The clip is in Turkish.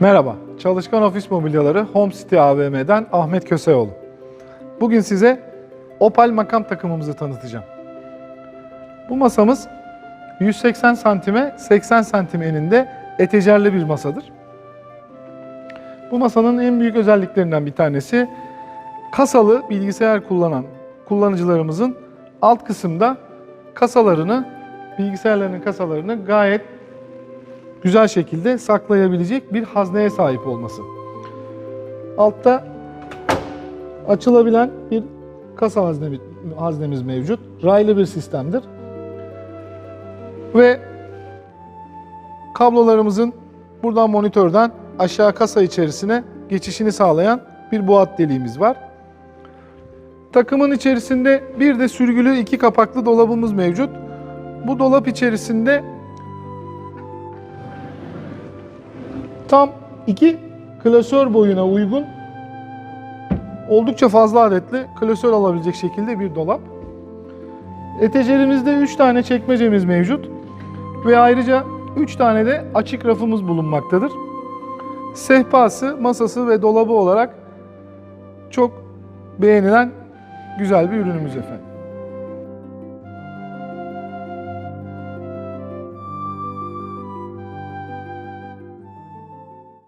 Merhaba, Çalışkan Ofis Mobilyaları Home City AVM'den Ahmet Köseoğlu. Bugün size Opal makam takımımızı tanıtacağım. Bu masamız 180 santime 80 santim eninde etejerli bir masadır. Bu masanın en büyük özelliklerinden bir tanesi kasalı bilgisayar kullanan kullanıcılarımızın alt kısımda kasalarını, bilgisayarlarının kasalarını gayet güzel şekilde saklayabilecek bir hazneye sahip olması. Altta açılabilen bir kasa haznemiz, mevcut. Raylı bir sistemdir. Ve kablolarımızın buradan monitörden aşağı kasa içerisine geçişini sağlayan bir boğat deliğimiz var. Takımın içerisinde bir de sürgülü iki kapaklı dolabımız mevcut. Bu dolap içerisinde tam iki klasör boyuna uygun oldukça fazla adetli klasör alabilecek şekilde bir dolap. Etejerimizde 3 tane çekmecemiz mevcut ve ayrıca 3 tane de açık rafımız bulunmaktadır. Sehpası, masası ve dolabı olarak çok beğenilen güzel bir ürünümüz efendim.